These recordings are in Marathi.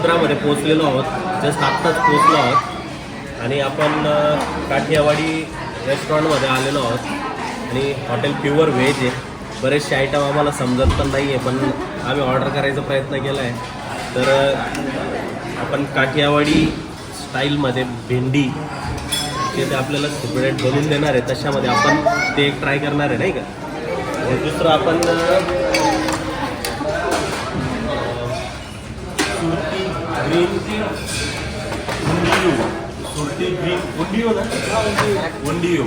समुद्रामध्ये पोचलेलो आहोत. जस्ट आत्ताच पोचलो आहोत. आणि आपण काठियावाडी रेस्टॉरंटमध्ये आलेलो आहोत. आणि हॉटेल प्युअर व्हेज आहे. बरेचसे आयटम आम्हाला समजत पण नाही आहे पण आम्ही ऑर्डर करायचा प्रयत्न केला आहे तर आपण काठियावाडी स्टाईलमध्ये भेंडी ते ते आपल्याला सेपरेट बनवून देणार आहे तशामध्ये आपण ते एक ट्राय करणार आहे नाही का? दुसरं आपण ग्रीन उंडियो ना उंडियो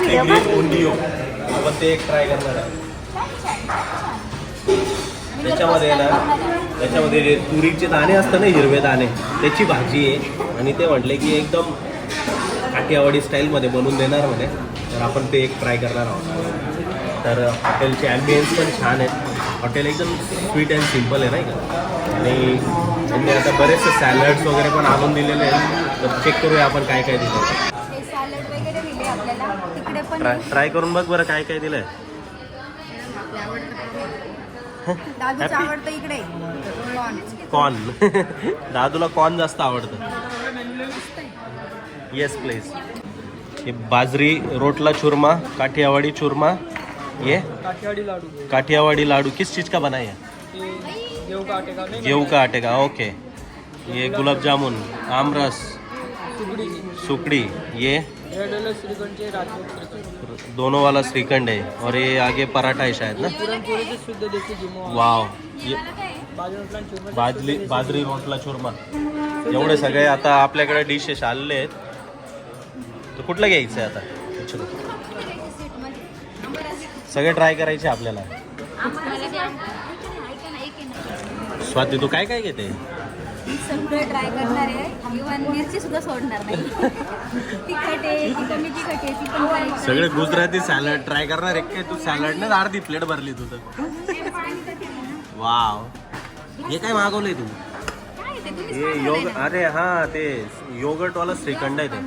ग्रीन उंडियो आपण ते एक ट्राय करणार आहे त्याच्यामध्ये ना त्याच्यामध्ये जे तुरीचे दाणे असतात ना हिरवे दाणे त्याची भाजी आहे आणि ते म्हटले की एकदम काठियावाडी स्टाईलमध्ये बनवून देणार म्हणे तर आपण ते एक ट्राय करणार आहोत तर हॉटेलचे ॲम्बियन्स पण छान आहेत हॉटेल एकदम स्वीट अँड सिंपल आहे नाही का आणि त्यांनी आता बरेचसे सॅलड्स वगैरे पण आणून दिलेले आहेत. तर चेक करूया आपण काय काय दिलं हे सॅलड वगैरे दिले आपल्याला. तिकडे पण ट्राय ट्राय करून बघ बरं काय काय दिलं आहे दादूचं Happy? आवडतं इकडे. कॉर्न कॉर्न दादूला कॉर्न जास्त आवडतं. येस प्लीज हे बाजरी रोटला चूरमा काठियावाड़ी चूरमा ये. काठियावाड़ी लाडू. काठियावाड़ी लाडू. किस चीज़ का बना है? ये गेहूं का आटे का नहीं गेहूं का आटे का ओके. ये गुलाब जामुन आमरस सुगड़ी. सुकड़ी ये? रेड वाले श्रीखंडचे राजभोग श्रीखंड. दोनों वाला श्रीखंड है और ये आगे पराठा है शायद ना? पुरणपोळीचे शुद्ध देशी जिमो वाव. ये बाजूला चूरमा. बाजरी बाजरी रोटला चुरमा. एवढे सगळे आता आपल्याकडे डिशेस आलेले आहेत. तर कुठलं घ्यायचं आहे आता? चलो. सगळे ट्राय करायचे आपल्याला. तू काय काय घेते? सगळं ट्राय करणार आहे. इव्हन मिरची सुद्धा सोडणार नाही. तिखट आहे ती कमी तिखट आहे ती पण ट्राय सगळे गुजराती सॅलड ट्राय करणार. एक काय तू सॅलडनेच अर्धी प्लेट भरली तू तर. वाव. हे काय मागवलंय तू? काय ते तुम्ही हे योग अरे हा ते योगर्ट वाला श्रीखंड आहे ते.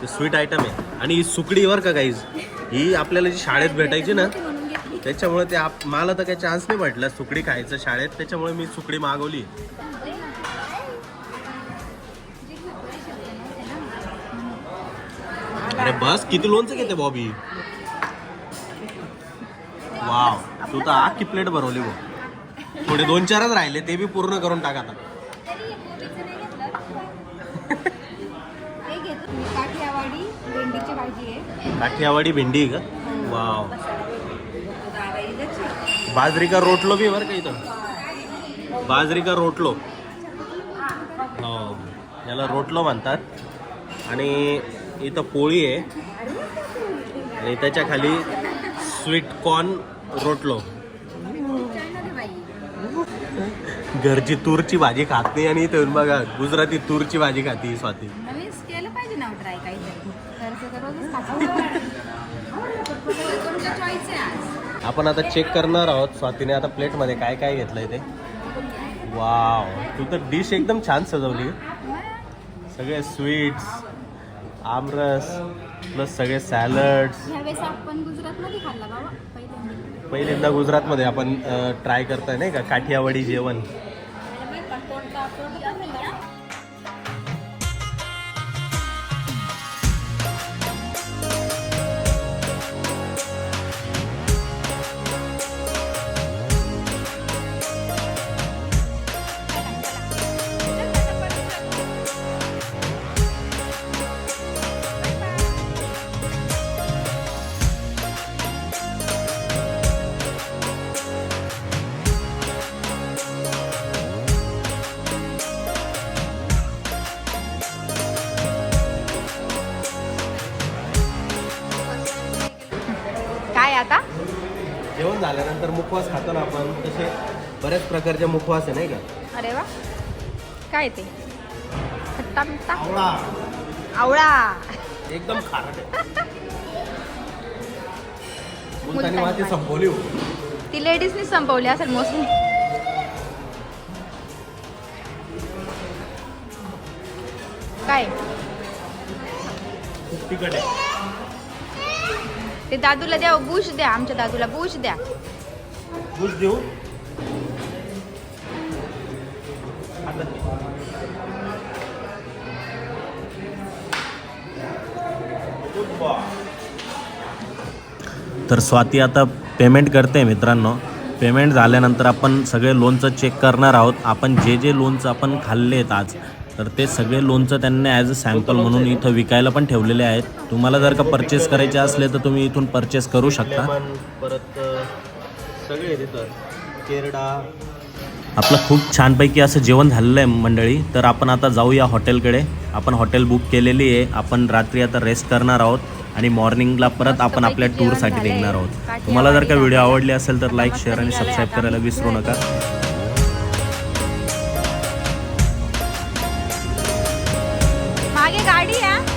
ते स्वीट आयटम आहे. आणि ही सुकडी वर का काहीच ही आपल्याला जी शाळेत भेटायची ना त्याच्यामुळे ते आप मला तर काही चान्स नाही भेटला. सुकडी खायचं शाळेत त्याच्यामुळे मी सुकडी मागवली. अरे बस किती लोणचं घेते बॉबी? वाव तू तर आखी प्लेट भरवली बघ. थोडे दोन चारच राहिले ते बी पूर्ण करून टाक हे काठियावाडी भेंडी का? वाव. बाजरी का रोटलो बी बरं का इथं? बाजरी का रोटलो. हो याला रोटलो म्हणतात. आणि इथं पोळी आहे. आणि त्याच्याखाली स्वीट कॉर्न रोटलो. घरची तूरची भाजी खात नाही आणि इथं बघा गुजराती तूरची भाजी खाती स्वाती. आपण आता चेक करणार आहोत. स्वातीने आता प्लेटमध्ये काय काय घेतलंय ते. वाव तू तर डिश एकदम छान सजवली. सगळे स्वीट्स आमरस प्लस सगळे सॅलड्स पहिल्यांदा. गुजरातमध्ये आपण ट्राय करतोय नाही का? काठियावाडी जेवण. काय आता? जेवण झाल्यानंतर मुखवास खातो ना आपण. तसे बऱ्याच प्रकारचे मुखवास आहे नाही का? अरे वा. काय ते? खट्टा आवळा. आवळा. एकदम खारट आहे. मुलतानी माती. संपवली हो. ती लेडीजनी संपवली असेल मोस्टली. काय? तिखट आहे. ते दादूला द्या बुश द्या आमच्या दादूला बुश द्या. बुश देऊ? तर स्वाती आता पेमेंट करते मित्रांनो. पेमेंट झाल्यानंतर आपण सगळे लोनचं चेक करणार आहोत. आपण जे जे लोनचं आपण खाल्ले आहेत आज तर ते सगळे लोनचं त्यांनी ॲज अ सॅम्पल म्हणून इथं विकायला पण ठेवलेले आहेत. तुम्हाला जर का परचेस करायचे असले तर तुम्ही इथून परचेस करू शकता. परत सगळे केरडा. आपलं खूप छानपैकी असं जेवण झालेलं आहे मंडळी. तर आपण आता जाऊया हॉटेलकडे. आपण हॉटेल बुक केलेली आहे. आपण रात्री आता रेस्ट करणार आहोत आणि मॉर्निंगला परत आपण आपल्या टूरसाठी निघणार आहोत. तुम्हाला जर का व्हिडिओ आवडले असेल तर लाईक शेअर आणि सबस्क्राईब करायला विसरू नका. ready, yeah?